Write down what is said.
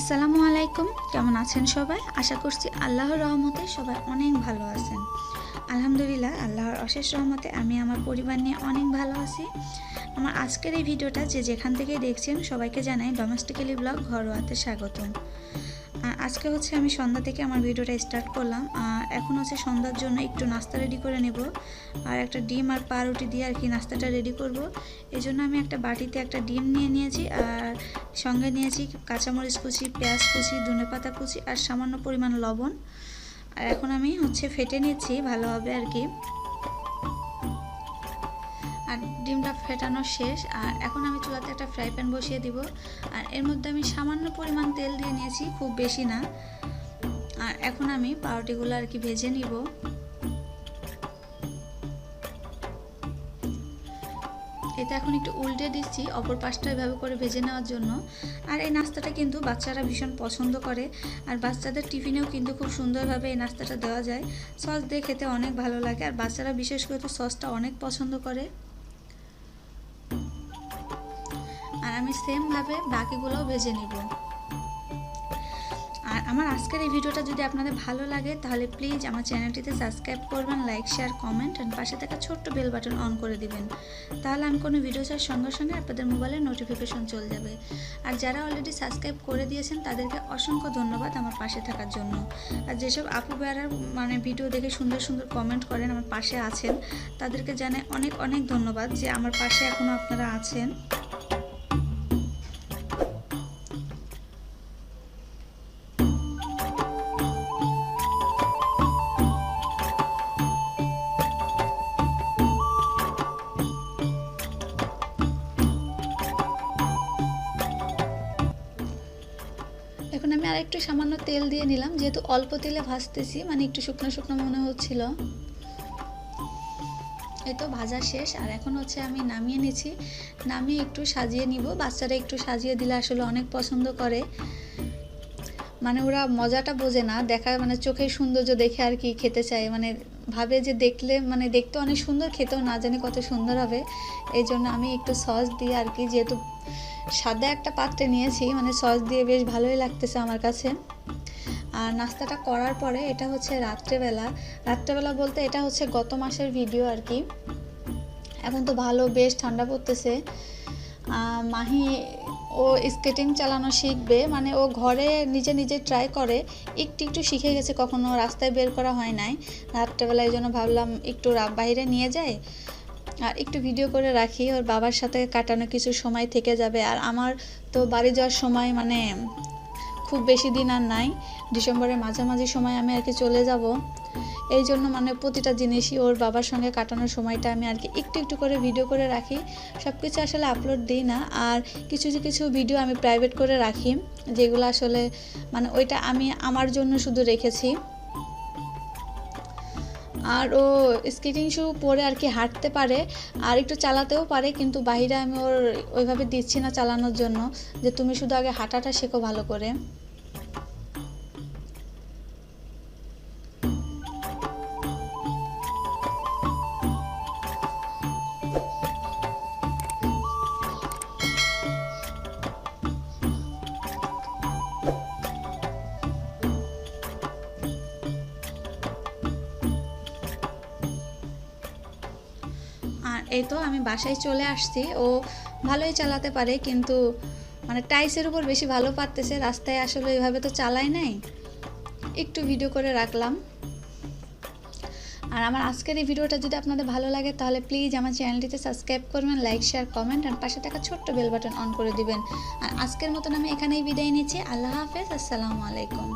আসসালামু আলাইকুম। কেমন আছেন সবাই? আশা করছি আল্লাহর রহমতে সবাই অনেক ভালো আছেন। আলহামদুলিল্লাহ, আল্লাহর অশেষ রহমতে আমি আমার পরিবার নিয়ে অনেক ভালো আছি। আমার আজকের এই ভিডিওটা যে যেখান থেকে দেখছেন সবাইকে জানাই ডোমেস্টিক্যালি ব্লগ ঘরোয়াতে স্বাগতম। আজকে হচ্ছে আমি সন্ধ্যা থেকে আমার ভিডিওটা স্টার্ট করলাম। এখন হচ্ছে সন্ধ্যার জন্য একটু নাস্তা রেডি করে নেব। আর একটা ডিম আর পাউরুটি দিয়ে আর কি নাস্তাটা রেডি করব। এই জন্য আমি একটা বাটিতে একটা ডিম নিয়ে নিয়েছি আর সঙ্গে নিয়েছি কাঁচামরিচ কুচি, পেঁয়াজ কুচি ধনেপাতা কুচি আর সামান্য পরিমাণ লবণ। আর এখন আমি হচ্ছে ফেটে নিচ্ছি ভালোভাবে আর কি। আর ডিমটা ফেটানো শেষ। আর এখন আমি চুলাতে একটা ফ্রাই প্যান বসিয়ে দিব। আর এর মধ্যে আমি সামান্য পরিমাণ তেল দিয়ে নিয়েছি, খুব বেশি না। আর এখন আমি পাউরুটিগুলো আর কি ভেজে নিব। এটা এখন একটু উল্টে দিচ্ছি, অপর পাশটা এভাবে করে ভেজে নেওয়ার জন্য। আর এই নাস্তাটা কিন্তু বাচ্চারা ভীষণ পছন্দ করে। আর বাচ্চাদের টিফিনেও কিন্তু খুব সুন্দরভাবে এই নাস্তাটা দেওয়া যায়। সস দিয়ে খেতে অনেক ভালো লাগে। আর বাচ্চারা বিশেষ করে তো সসটা অনেক পছন্দ করে। আমি সেমভাবে বাকিগুলোও ভেজে নিব। আর আমার আজকের এই ভিডিওটা যদি আপনাদের ভালো লাগে, তাহলে প্লিজ আমার চ্যানেলটিতে সাবস্ক্রাইব করবেন লাইক শেয়ার কমেন্ট অ্যান্ড পাশে থাকা ছোট্ট বেল বাটন অন করে দিবেন। তাহলে আমি কোনো ভিডিও ছাড়ার সঙ্গে সঙ্গে আপনাদের মোবাইলে নোটিফিকেশন চলে যাবে। আর যারা অলরেডি সাবস্ক্রাইব করে দিয়েছেন, তাদেরকে অসংখ্য ধন্যবাদ আমার পাশে থাকার জন্য। আর যেসব আপু বেড়ার মানে ভিডিও দেখে সুন্দর সুন্দর কমেন্ট করেন, আমার পাশে আছেন, তাদেরকে জানাই অনেক অনেক ধন্যবাদ যে আমার পাশে এখনও আপনারা আছেন। আর একটু সামান্য তেল দিয়ে নিলাম, যেহেতু অল্প তেলে ভাজতেছি মানে একটু শুকনো শুকনো মনে হচ্ছিল। এই তো ভাজা শেষ, আর এখন হচ্ছে আমি নামিয়ে নিছি নামিয়ে একটু সাজিয়ে নিব, বাচ্চারা একটু সাজিয়ে দিলে আসলে অনেক পছন্দ করে। মানে ওরা মজাটা বোঝে না দেখা মানে চোখের সৌন্দর্য দেখে আর কি খেতে চায়। মানে ভাবে যে দেখলে মানে দেখতে অনেক সুন্দর, খেতেও না জানি কত সুন্দর হবে। এই জন্য আমি একটু সস দিয়ে আর কি, যেহেতু সাদা একটা পাত্রে নিয়েছি মানে সস দিয়ে বেশ ভালোই লাগতেছে আমার কাছে। আর নাস্তাটা করার পরে এটা হচ্ছে রাত্রেবেলা। রাত্রেবেলা বলতে এটা হচ্ছে গত মাসের ভিডিও আর কি। এখন তো ভালো, বেশ ঠান্ডা পড়তেছে। মাহি ও স্কেটিং চালানো শিখবে মানে ও ঘরে নিজে নিজে ট্রাই করে, একটু একটু শিখে গেছে, কখনো রাস্তায় বের করা হয় নাই। রাত্রেবেলা এই জন্য ভাবলাম একটু বাইরে নিয়ে যাই, আর একটু ভিডিও করে রাখি, ওর বাবার সাথে কাটানো কিছু সময় থেকে যাবে। আর আমার তো বাড়ি যাওয়ার সময় মানে খুব বেশি দিন আর নাই, ডিসেম্বরের মাঝামাঝি সময় আমি আর কি চলে যাব। এই জন্য মানে প্রতিটা জিনিসই ওর বাবার সঙ্গে কাটানোর সময়টা আমি আর কি একটু একটু করে ভিডিও করে রাখি। সব কিছু আসলে আপলোড দিই না। আর কিছু কিছু ভিডিও আমি প্রাইভেট করে রাখি, যেগুলো আসলে মানে ওইটা আমি আমার জন্য শুধু রেখেছি। আর ও স্কেটিং শু পরে আর কি হাঁটতে পারে, আর একটু চালাতেও পারে, কিন্তু বাইরে আমি ওর ওইভাবে দিচ্ছি না চালানোর জন্য, যে তুমি শুধু আগে হাঁটাটা শেখো ভালো করে। আর এই তো আমি বাসায় চলে আসছি। ও ভালোই চালাতে পারে, কিন্তু মানে টাইসের উপর বেশি ভালো পারতেছে, রাস্তায় আসলে এভাবে তো চালাই নাই। একটু ভিডিও করে রাখলাম। আর আমার আজকের এই ভিডিওটা যদি আপনাদের ভালো লাগে, তাহলে প্লিজ আমার চ্যানেলটিতে সাবস্ক্রাইব করবেন লাইক শেয়ার কমেন্ট আর পাশে থাকা ছোট্ট বেল বাটন অন করে দিবেন। আর আজকের মতন আমি এখানেই বিদায় নিচ্ছি। আল্লাহ হাফেজ, আসসালামু আলাইকুম।